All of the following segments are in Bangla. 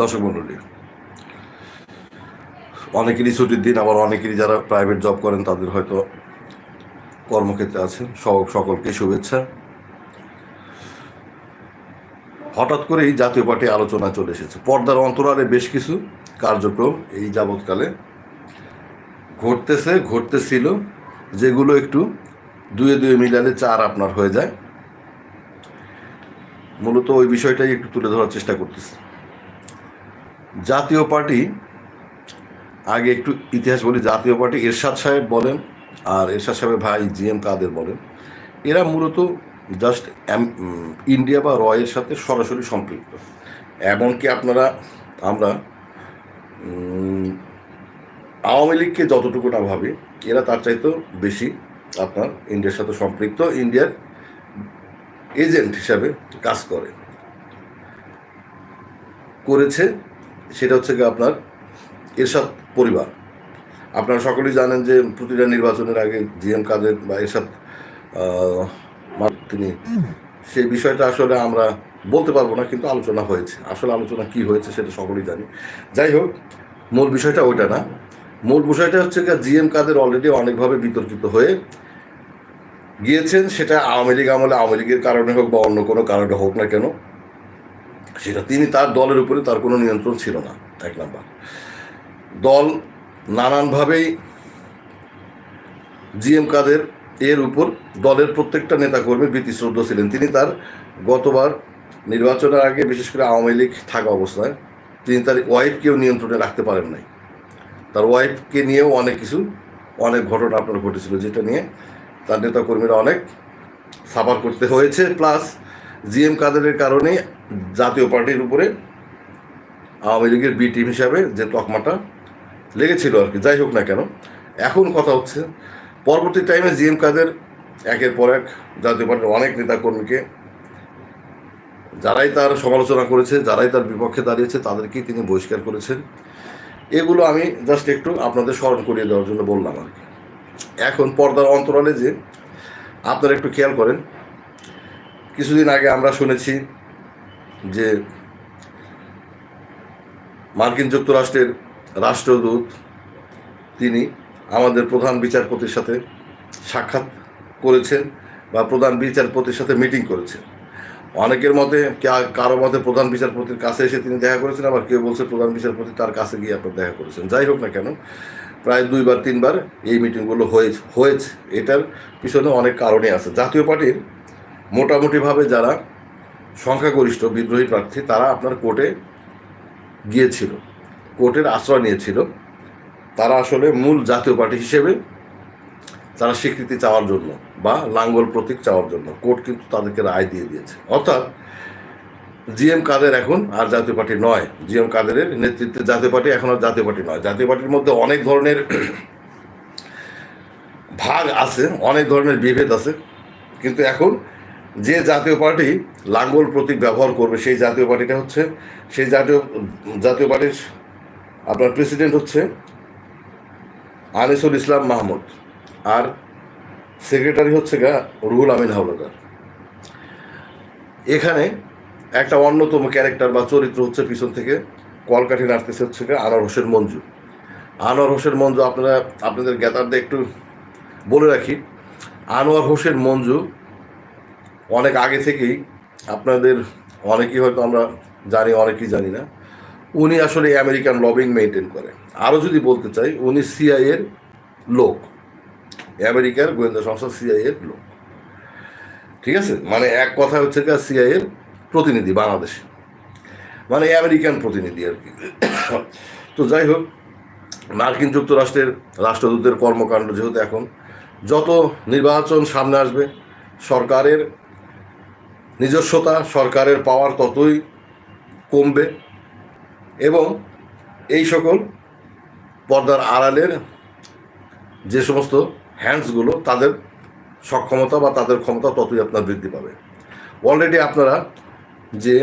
দর্শক অনেকেরই ছুটির দিন, আবার অনেকেরই যারা প্রাইভেট জব করেন, তাদের হয়তো কর্মক্ষেত্রে আছেন। সকলকে শুভেচ্ছা। হঠাৎ করেই জাতীয় পার্টি আলোচনা চলে এসেছে। পর্দার অন্তরালে বেশ কিছু কার্যক্রম এই যাবৎকালে ঘটতেছে, ঘটতেছিল, যেগুলো একটু দুয়ে দুয়ে মিলালে চার আপনার হয়ে যায়। মূলত ওই বিষয়টাই একটু তুলে ধরার চেষ্টা করতেছি। জাতীয় পার্টি, আগে একটু ইতিহাস বলি, জাতীয় পার্টি এরশাদ সাহেব বলেন আর এরশাদ সাহেবের ভাই জি এম কাদের বলেন, এরা মূলত জাস্ট ইন্ডিয়া বা রয়ের সাথে সরাসরি সম্পৃক্ত। এমনকি আপনারা, আমরা আওয়ামী লীগকে যতটুকু না ভাবি, এরা তার চাইতেও বেশি আপনার ইন্ডিয়ার সাথে সম্পৃক্ত, ইন্ডিয়ার এজেন্ট হিসাবে কাজ করে। করেছে সেটা হচ্ছে কি আপনার এরশাদ পরিবার। আপনারা সকলেই জানেন যে প্রতিটা নির্বাচনের আগে জিএম কাদের বা এরশাদ তিনি। সেই বিষয়টা আসলে আমরা বলতে পারব না, কিন্তু আলোচনা হয়েছে। আসলে আলোচনা কি হয়েছে সেটা সকলেই জানি। যাই হোক, মূল বিষয়টা ওইটা না। মূল বিষয়টা হচ্ছে জিএম কাদের অলরেডি অনেকভাবে বিতর্কিত হয়ে গিয়েছেন। সেটা আওয়ামী লীগ আমলে আওয়ামী লীগের কারণে হোক বা অন্য কোনো কারণে হোক না কেন সেটা তিনি তার দলের উপরে তার কোনো নিয়ন্ত্রণ ছিল না, এক নাম্বার। দল নানানভাবেই জিএম কাদের এর উপর দলের প্রত্যেকটা নেতাকর্মী বিতিশ্রদ্ধ ছিলেন। তিনি তার গতবার নির্বাচনের আগে বিশেষ করে আওয়ামী লীগ থাকা অবস্থায় তিনি তার ওয়াইফকেও নিয়ন্ত্রণে রাখতে পারেন নাই। তার ওয়াইফকে নিয়েও অনেক কিছু, অনেক ঘটনা আপনার ঘটেছিল, যেটা নিয়ে তার নেতাকর্মীরা অনেক সাফার করতে হয়েছে। প্লাস জিএম কাদেরের কারণে জাতীয় পার্টির উপরে আওয়ামী লীগের বি টিম হিসাবে যে তকমাটা লেগেছিল আর কি, যাই হোক না কেন। এখন কথা হচ্ছে, পরবর্তী টাইমে জি এম কাদের একের পর এক জাতীয় পার্টির অনেক নেতাকর্মীকে যারাই তার সমালোচনা করেছে, যারাই তার বিপক্ষে দাঁড়িয়েছে, তাদেরকেই তিনি বহিষ্কার করেছেন। এগুলো আমি জাস্ট একটু আপনাদের স্মরণ করিয়ে দেওয়ার জন্য বললাম আর কি। এখন পর্দার অন্তরালে যে, আপনারা একটু খেয়াল করেন কিছুদিন আগে আমরা শুনেছি যে মার্কিন যুক্তরাষ্ট্রের রাষ্ট্রদূত, তিনি আমাদের প্রধান বিচারপতির সাথে সাক্ষাৎ করেছেন বা প্রধান বিচারপতির সাথে মিটিং করেছেন। অনেকের মতে কারও মতে প্রধান বিচারপতির কাছে এসে তিনি দেখা করেছেন, আবার কেউ বলছে প্রধান বিচারপতি তার কাছে গিয়ে আপনার দেখা করেছেন। যাই হোক না কেন, প্রায় দুইবার, তিনবার এই মিটিংগুলো হয়েছে হয়েছে। এটার পিছনে অনেক কারণে আছে। জাতীয় পার্টির মোটামুটিভাবে যারা সংখ্যাগরিষ্ঠ বিদ্রোহী প্রার্থী, তারা আপনার কোর্টে গিয়েছিল, কোর্টের আশ্রয় নিয়েছিল। তারা আসলে মূল জাতীয় পার্টি হিসেবে তারা স্বীকৃতি চাওয়ার জন্য বা লাঙ্গল প্রতীক চাওয়ার জন্য কোর্ট কিন্তু তাদেরকে রায় দিয়ে দিয়েছে। অর্থাৎ জিএম কাদের এখন আর জাতীয় পার্টি নয়। জিএম কাদেরের নেতৃত্বে জাতীয় পার্টি এখন আর জাতীয় পার্টি নয়। জাতীয় পার্টির মধ্যে অনেক ধরনের ভাগ আছে, অনেক ধরনের বিভেদ আছে। কিন্তু এখন যে জাতীয় পার্টি লাঙ্গল প্রতীক ব্যবহার করবে, সেই জাতীয় পার্টিটা হচ্ছে, সেই জাতীয় জাতীয় পার্টির আপনার প্রেসিডেন্ট হচ্ছে আনিসুল ইসলাম মাহমুদ। আর সেক্রেটারি হচ্ছে গা রুহুল আমিন হাওলাদার। এখানে একটা অন্যতম ক্যারেক্টার বা চরিত্র হচ্ছে পিছন থেকে, কলকাঠি নাড়তেছে হচ্ছে গা আনোয়ার হোসেন মঞ্জু। আনোয়ার হোসেন মঞ্জু, আপনারা, আপনাদের জ্ঞাতার্থে একটু বলে রাখি। আনোয়ার হোসেন মঞ্জু অনেক আগে থেকেই আপনাদের অনেকেই হয়তো আমরা জানি, অনেকেই জানি না। উনি আসলে আমেরিকান লবিং মেনটেন করে। আরও যদি বলতে চাই, উনি সিআইয়ের লোক। আমেরিকার গোয়েন্দা সংস্থা সিআইয়ের লোক। ঠিক আছে? মানে এক কথা হচ্ছে কি সিআইয়ের প্রতিনিধি, বাংলাদেশে। মানে আমেরিকান প্রতিনিধি আর কি। তো যাই হোক, মার্কিন যুক্তরাষ্ট্রের রাষ্ট্রদূতের কর্মকাণ্ড যেহেতু এখন, যত নির্বাচন সামনে আসবে, সরকারের নিজস্বতা সরকারের পাওয়ার ততই কমবে এবং এই সকল পর্দার আড়ালের যে সমস্ত হ্যান্ডসগুলো তাদের সক্ষমতা বা তাদের ক্ষমতা ততই আপনার বৃদ্ধি পাবে। অলরেডি আপনারা যে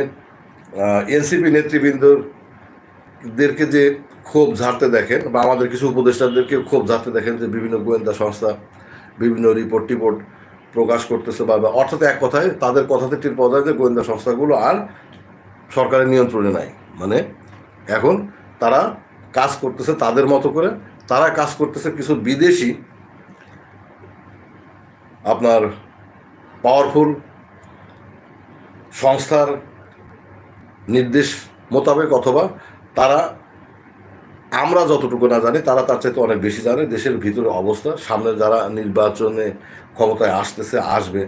এনসিপি নেতৃবৃন্দদেরকে যে ক্ষোভ ঝাড়তে দেখেন বা আমাদের কিছু উপদেষ্টাদেরকে ক্ষোভ ঝাড়তে দেখেন যে বিভিন্ন গোয়েন্দা সংস্থা, বিভিন্ন রিপোর্ট টিপোর্ট প্রকাশ করতেছে বা অর্থাৎ এক কথায় তাদের কথাতে টের পাওয়া যায় যে গোয়েন্দা সংস্থাগুলো আর সরকারের নিয়ন্ত্রণে নাই। মানে এখন তারা কাজ করতেছে তাদের মতো করে, তারা কাজ করতেছে কিছু বিদেশি আপনার পাওয়ারফুল সংস্থার নির্দেশ মোতাবেক অথবা তারা আমরা যতটুকু না জানি, তারা তার চাইতে অনেক বেশি জানে। দেশের ভিতরে অবস্থা, সামনে যারা নির্বাচনে ক্ষমতায় আসতেছে, আসবে,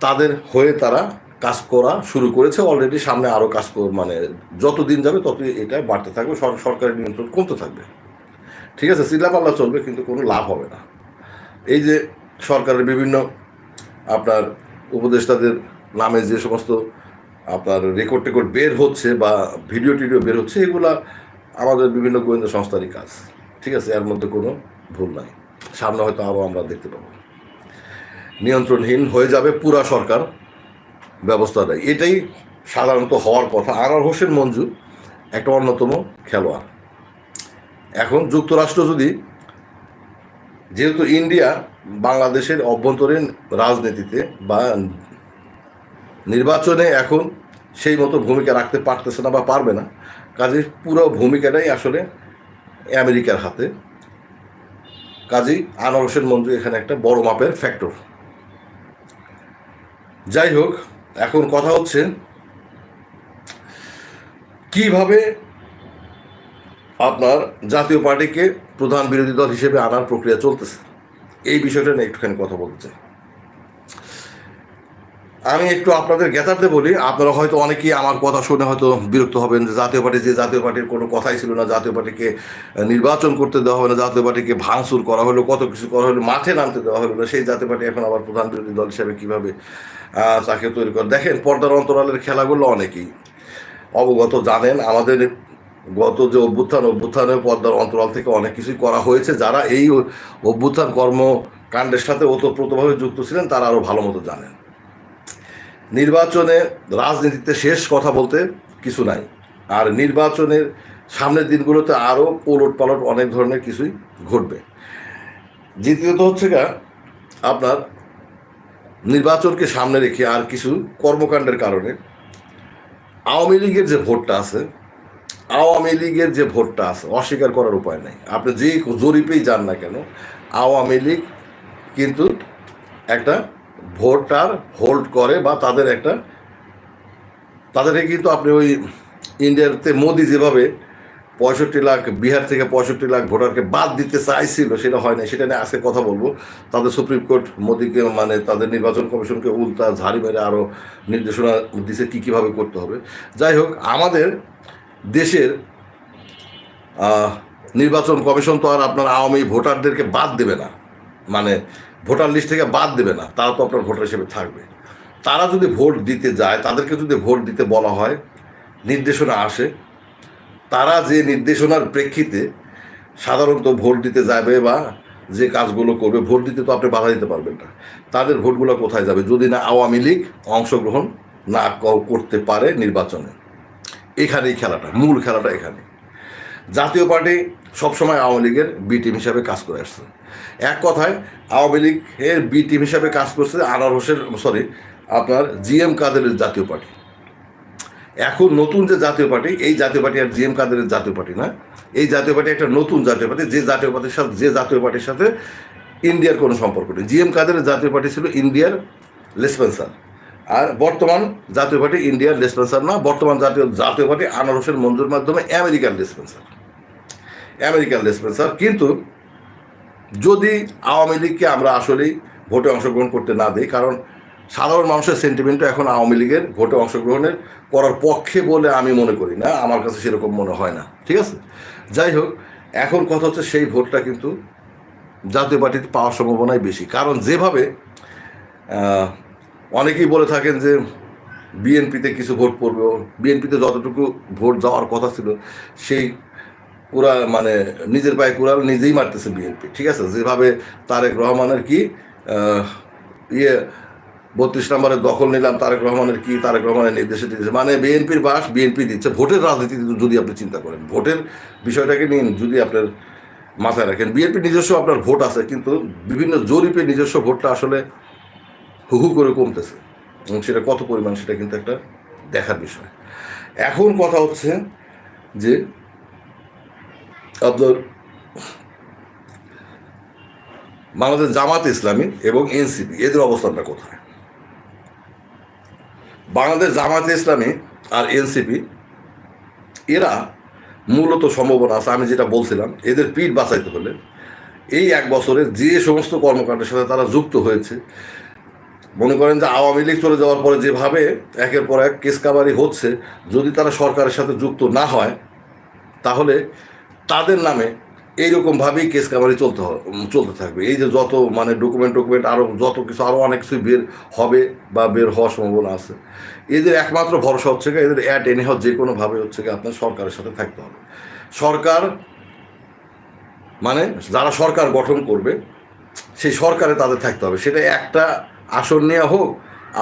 তাদের হয়ে তারা কাজ করা শুরু করেছে অলরেডি সামনে আরও কাজ মানে যত দিন যাবে তত এটা বাড়তে থাকবে, সর- সরকারি নিয়ন্ত্রণ কমতে থাকবে। ঠিক আছে চিল্লাপাল্লা চলবে, কিন্তু কোনো লাভ হবে না। এই যে সরকারের বিভিন্ন আপনার উপদেষ্টাদের নামে যে সমস্ত আপনার রেকর্ড টেকর্ড বের হচ্ছে বা ভিডিও টিডিও বের হচ্ছে, এগুলা আমাদের বিভিন্ন গোয়েন্দা সংস্থারই কাজ। ঠিক আছে? এর মধ্যে কোনো ভুল নাই। সামনে হয়তো আরও আমরা দেখতে পাবো। নিয়ন্ত্রণহীন হয়ে যাবে পুরা সরকার ব্যবস্থাটা এটাই সাধারণত হওয়ার কথা। আনার হোসেন মঞ্জু একটা অন্যতম খেলোয়াড়। এখন যুক্তরাষ্ট্র যদি, যেহেতু ইন্ডিয়া বাংলাদেশের অভ্যন্তরীণ রাজনীতিতে বা নির্বাচনে এখন সেই মতো ভূমিকা রাখতে পারতেছে না বা পারবে না কাজে পুরো ভূমিকাটাই আসলে আমেরিকার হাতে। কাজেই আনারসের মঞ্জু এখানে একটা বড় মাপের ফ্যাক্টর যাই হোক, এখন কথা হচ্ছে কীভাবে আপনার জাতীয় পার্টিকে প্রধান বিরোধী দল হিসেবে আনার প্রক্রিয়া চলতেছে। এই বিষয়টা নিয়ে একটুখানি কথা বলতে চাই। আমি একটু আপনাদের জ্ঞাতার্থে বলি, আপনারা হয়তো অনেকেই আমার কথা শুনে হয়তো বিরক্ত হবেন যে জাতীয় পার্টি যে জাতীয় পার্টির কোনো কথাই ছিল না, জাতীয় পার্টিকে নির্বাচন করতে দেওয়া হবে না, জাতীয় পার্টিকে ভাঙচুর করা হলো, কত কিছু করা হলো, মাঠে নামতে দেওয়া হলো না, সেই জাতীয় পার্টি এখন আবার প্রধান বিরোধী দল হিসেবে কীভাবে তাকে তৈরি করে। দেখেন, পর্দার অন্তরালের খেলাগুলো অনেকেই অবগত, জানেন, আমাদের গত যে অভ্যুত্থান অভ্যুত্থানের পর্দার অন্তরাল থেকে অনেক কিছুই করা হয়েছে। যারা এই অভ্যুত্থান কর্মকাণ্ডের সাথে ওতপ্রোতভাবে যুক্ত ছিলেন, তারা আরও ভালো মতো জানেন। নির্বাচনে রাজনীতিতে শেষ কথা বলতে কিছু নাই। আর নির্বাচনের সামনের দিনগুলোতে আরও ওলট পালট অনেক ধরনের কিছুই ঘটবে। দ্বিতীয়ত হচ্ছে গা আপনার নির্বাচনকে সামনে রেখে আর কিছু কর্মকাণ্ডের কারণে আওয়ামী লীগের যে ভোটটা আছে, আওয়ামী লীগের যে ভোটটা আছে, অস্বীকার করার উপায় নাই। আপনি যে জরিপেই যান না কেন, আওয়ামী লীগ কিন্তু একটা ভোটার হোল্ড করে বা তাদের একটা, তাদেরকে কিন্তু আপনি ওই ইন্ডিয়াতে মোদি যেভাবে পঁয়ষট্টি লাখ, বিহার থেকে পঁয়ষট্টি লাখ ভোটারকে বাদ দিতে চাইছিল, সেটা হয় না সেটা নিয়ে আজকে কথা বলব। তাদের সুপ্রিম কোর্ট মোদিকে মানে তাদের নির্বাচন কমিশনকে উল্টা ঝাড়ি মেরে আরও নির্দেশনা দিছে কী কীভাবে করতে হবে। যাই হোক, আমাদের দেশের নির্বাচন কমিশন তো আর আপনার আওয়ামী ভোটারদেরকে বাদ দেবে না। মানে ভোটার লিস্ট থেকে বাদ দেবে না, তারা তো আপনার ভোটার হিসেবে থাকবে। তারা যদি ভোট দিতে যায়, তাদেরকে যদি ভোট দিতে বলা হয়, নির্দেশনা আসে, তারা যে নির্দেশনার প্রেক্ষিতে সাধারণত ভোট দিতে যাবে বা যে কাজগুলো করবে, ভোট দিতে তো আপনি বাধা দিতে পারবেন না। তাদের ভোটগুলো কোথায় যাবে? যদি না আওয়ামী লীগ অংশগ্রহণ না করতে পারে নির্বাচনে। এখানেই খেলাটা, মূল খেলাটা এখানে জাতীয় পার্টি সবসময় আওয়ামী লীগের বি টিম হিসাবে কাজ করে আসছে। এক কথায়, আওয়ামী লীগের বি টিম হিসাবে কাজ করছে আনোয়ার হোসেন সরি আপনার জিএম কাদেরের জাতীয় পার্টি। এখন নতুন যে জাতীয় পার্টি, এই জাতীয় পার্টি আর জিএম কাদেরের জাতীয় পার্টি না, এই জাতীয় পার্টি একটা নতুন জাতীয় পার্টি, যে জাতীয় পার্টির সাথে, যে জাতীয় পার্টির সাথে ইন্ডিয়ার কোনো সম্পর্ক নেই। জিএম কাদেরের জাতীয় পার্টি ছিল ইন্ডিয়ার লেসপেন্সার। আর বর্তমান জাতীয় পার্টি ইন্ডিয়ার লেসপেন্সার না, বর্তমান জাতীয় জাতীয় পার্টি আনারসের মঞ্জুর মাধ্যমে আমেরিকান লেসপেন্সার। আমেরিকান লেসপেন্সার কিন্তু যদি আওয়ামী লীগকে আমরা আসলেই ভোটে অংশগ্রহণ করতে না দিই, কারণ সাধারণ মানুষের সেন্টিমেন্টও এখন আওয়ামী লীগের ভোটে অংশগ্রহণের করার পক্ষে বলে আমি মনে করি না, আমার কাছে সেরকম মনে হয় না। ঠিক আছে? যাই হোক, এখন কথা হচ্ছে সেই ভোটটা কিন্তু জাতীয় পার্টিতে পাওয়ার সম্ভাবনাই বেশি। কারণ যেভাবে অনেকেই বলে থাকেন যে বিএনপিতে কিছু ভোট পড়বে, বিএনপিতে যতটুকু ভোট যাওয়ার কথা ছিল, সেই কুড়া মানে নিজের পায়ে কুড়াল নিজেই মারতেছে বিএনপি ঠিক আছে? যেভাবে তারেক রহমানের কি ইয়ে বত্রিশ নম্বরের দখল নিলাম, তারেক রহমানের কি, তারেক রহমানের নির্দেশে দিচ্ছে মানে বিএনপির বাস বিএনপি দিচ্ছে। ভোটের রাজনীতি যদি আপনি চিন্তা করেন, ভোটের বিষয়টাকে নিয়ে যদি আপনার মাথায় রাখেন বিএনপি নিজস্ব আপনার ভোট আছে, কিন্তু বিভিন্ন জরিপে নিজস্ব ভোটটা আসলে হু হু করে কমতেছে। এবং সেটা কত পরিমাণ সেটা কিন্তু একটা দেখার বিষয়। এখন কথা হচ্ছে যে আপনার বাংলাদেশ জামাত ইসলামী এবং এনসিপি, এদের অবস্থানটা কোথায়? বাংলাদেশ জামাত ইসলামী আর এনসিপি, এরা মূলত সম্ভাবনা আছে, আমি যেটা বলছিলাম, এদের পিঠ বাঁচাইতে হলে এই এক বছরে যে সমস্ত কর্মকাণ্ডের সাথে তারা যুক্ত হয়েছে, মনে করেন যে আওয়ামী লীগ চলে যাওয়ার পরে যেভাবে একের পর এক কেস কাবারি হচ্ছে, যদি তারা সরকারের সাথে যুক্ত না হয়, তাহলে তাদের নামে এইরকমভাবেই কেস কাবারি চলতে চলতে থাকবে। এই যে যত মানে ডকুমেন্ট টকুমেন্ট আরও যত কিছু আরও অনেক কিছু বের হবে বা বের হওয়ার সম্ভাবনা আছে। এদের একমাত্র ভরসা হচ্ছে গিয়ে এদের অ্যাট এনে যে কোনোভাবে হচ্ছে গিয়ে আপনার সরকারের সাথে থাকতে হবে। সরকার মানে যারা সরকার গঠন করবে, সেই সরকারে তাদের থাকতে হবে। সেটা একটা আসন নেওয়া হোক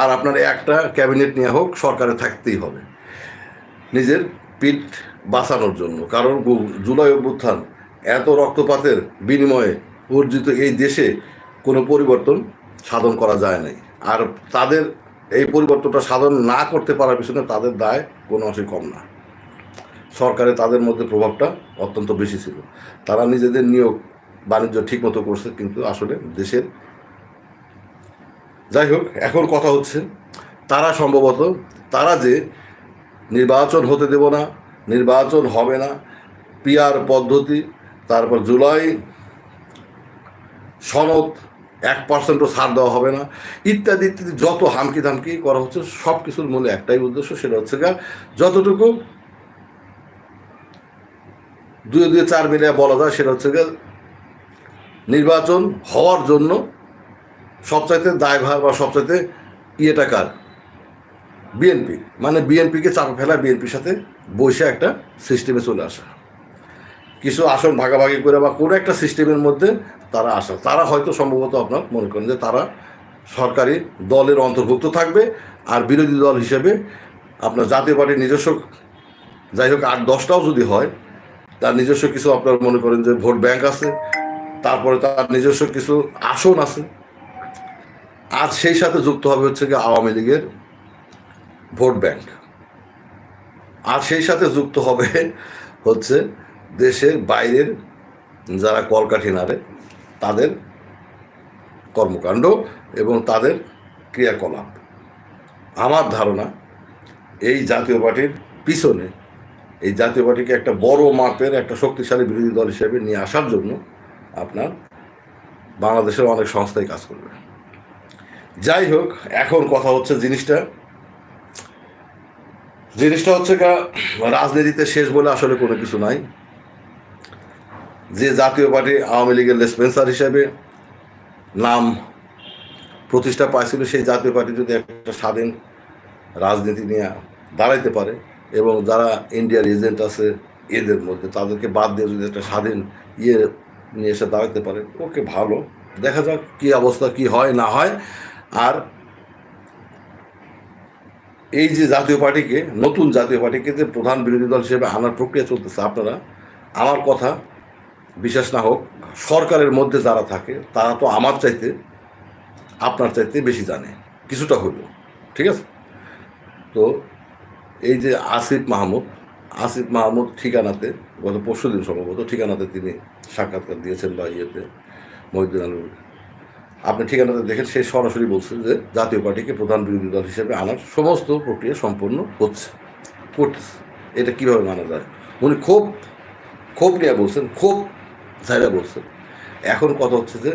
আর আপনার একটা ক্যাবিনেট নেওয়া হোক, সরকারে থাকতেই হবে। নিজের পিঠ বাঁচানোর জন্য। কারণ জুলাই অভ্যুত্থান এত রক্তপাতের বিনিময়ে অর্জিত এই দেশে কোনো পরিবর্তন সাধন করা যায় নাই। আর তাদের এই পরিবর্তনটা সাধন না করতে পারার পিছনে তাদের দায় কোনো অংশে কম না। সরকারে তাদের মধ্যে প্রভাবটা অত্যন্ত বেশি ছিল। তারা নিজেদের নিয়োগ বাণিজ্য ঠিকমতো করছে, কিন্তু আসলে দেশের যাই হোক, এখন কথা হচ্ছে, তারা সম্ভবত, তারা যে নির্বাচন হতে দেব না নির্বাচন হবে না। পিয়ার পদ্ধতি, তারপর জুলাই সনদ এক পার্সেন্টও ছাড় দেওয়া হবে না। ইত্যাদি ইত্যাদি যত হামকি ধামকি করা হচ্ছে, সব কিছুর মূলে একটাই উদ্দেশ্য, সেটা হচ্ছে গা যতটুকু দুয়ে দুয়ে চার মিলিয়ে বলা যায়, সেটা হচ্ছে গিয়ে নির্বাচন হওয়ার জন্য সবচাইতে দায়ভার বা সবচাইতে ইয়েটা কার? বিএনপি মানে বিএনপিকে চাপে ফেলা বিএনপির সাথে বসে একটা সিস্টেমে চলে আসা। কিছু আসন ভাগাভাগি করে বা কোনো একটা সিস্টেমের মধ্যে তারা আসা। তারা হয়তো সম্ভবত আপনার মনে করেন যে তারা সরকারি দলের অন্তর্ভুক্ত থাকবে আর বিরোধী দল হিসেবে আপনার জাতীয় পার্টির নিজস্ব, যাই হোক আট দশটাও যদি হয়, তার নিজস্ব কিছু আপনার মনে করেন যে ভোট ব্যাংক আছে, তারপরে তার নিজস্ব কিছু আসন আছে। আর সেই সাথে যুক্ত হবে হচ্ছে কি আওয়ামী লীগের ভোট ব্যাংক। আর সেই সাথে যুক্ত হবে হচ্ছে দেশের বাইরের যারা কলকাঠি নাড়ে, তাদের কর্মকাণ্ড এবং তাদের ক্রিয়াকলাপ। আমার ধারণা, এই জাতীয় পার্টির পিছনে, এই জাতীয় পার্টিকে একটা বড় মাপের, একটা শক্তিশালী বিরোধী দল হিসেবে নিয়ে আসার জন্য আপনার বাংলাদেশের অনেক সংস্থাই কাজ করবে। যাই হোক, এখন কথা হচ্ছে জিনিসটা জিনিসটা হচ্ছে কা রাজনীতিতে শেষ বলে আসলে কোনো কিছু নাই। যে জাতীয় পার্টি আওয়ামী লীগের লেসপেন্সার হিসেবে নাম প্রতিষ্ঠা পাইছিল, সেই জাতীয় পার্টি যদি একটা স্বাধীন রাজনীতি নিয়ে দাঁড়াইতে পারে এবং যারা ইন্ডিয়ার এজেন্ট আছে এদের মধ্যে, তাদেরকে বাদ দিয়ে যদি একটা স্বাধীন ইয়ে নিয়ে এসে দাঁড়াতে পারে, ওকে ভালো। দেখা যাক কী অবস্থা, কি হয়, না হয়। আর এই যে জাতীয় পার্টিকে, নতুন জাতীয় পার্টিকে যে প্রধান বিরোধী দল হিসেবে আনার প্রক্রিয়া চলতেছে, আপনারা, আমার কথা বিশ্বাস না হোক, সরকারের মধ্যে যারা থাকে, তারা তো আমার চাইতে, আপনার চাইতে বেশি জানে, কিছুটা হলেও, ঠিক আছে? তো এই যে আসিফ মাহমুদ আসিফ মাহমুদ ঠিকানাতে, গত পরশু দিন সম্ভবত ঠিকানাতে তিনি সাক্ষাৎকার দিয়েছেন বা ইয়েতে, মহিউদ্দিন আলম আপনি ঠিকানাতে দেখেন, সে সরাসরি বলছে যে জাতীয় পার্টিকে প্রধান বিরোধী দল হিসেবে আনার সমস্ত প্রক্রিয়া সম্পন্ন হচ্ছে, করতেছে। এটা কীভাবে মানা যায়? উনি খুব ক্ষোভ নিয়ে বলছেন খুব জায়গা বলছেন এখন কথা হচ্ছে যে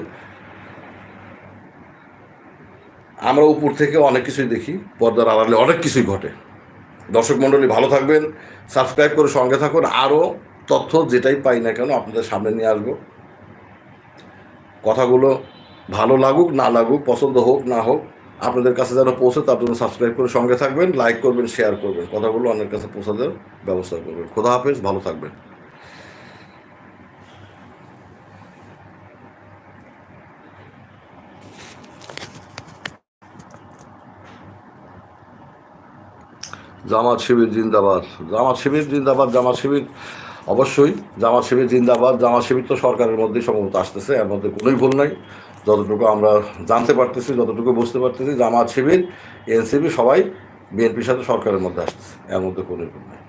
আমরা উপর থেকে অনেক কিছুই দেখি, পর্দার আড়ালে অনেক কিছুই ঘটে। দর্শক মণ্ডলী, ভালো থাকবেন, সাবস্ক্রাইব করে সঙ্গে থাকুন। আরও তথ্য যেটাই পাই না কেন আপনাদের সামনে নিয়ে আসব। কথাগুলো ভালো লাগুক, না লাগুক, পছন্দ হোক, না হোক, আপনাদের কাছে যেন পৌঁছে তার জন্য সাবস্ক্রাইব করে সঙ্গে থাকবেন লাইক করবেন শেয়ার করবেন। কথাগুলো অন্যের কাছে পৌঁছে দেওয়ার ব্যবস্থা করবেন। খোদা হাফেজ, ভালো থাকবেন। জামাত শিবির জিন্দাবাদ। জামাত শিবির জিন্দাবাদ, জামাত শিবির অবশ্যই, জামাত শিবির জিন্দাবাদ, জামাত শিবির তো সরকারের মধ্যেই সম্ভবত আসতেছে, এর মধ্যে কোনোই ভুল নাই। যতটুকু আমরা জানতে পারতেছি, যতটুকু বুঝতে পারতেছি, জামাত শিবির, এনসিপি সবাই বিএনপির সাথে সরকারের মধ্যে আসতেছে। এর মধ্যে কোনো নাই।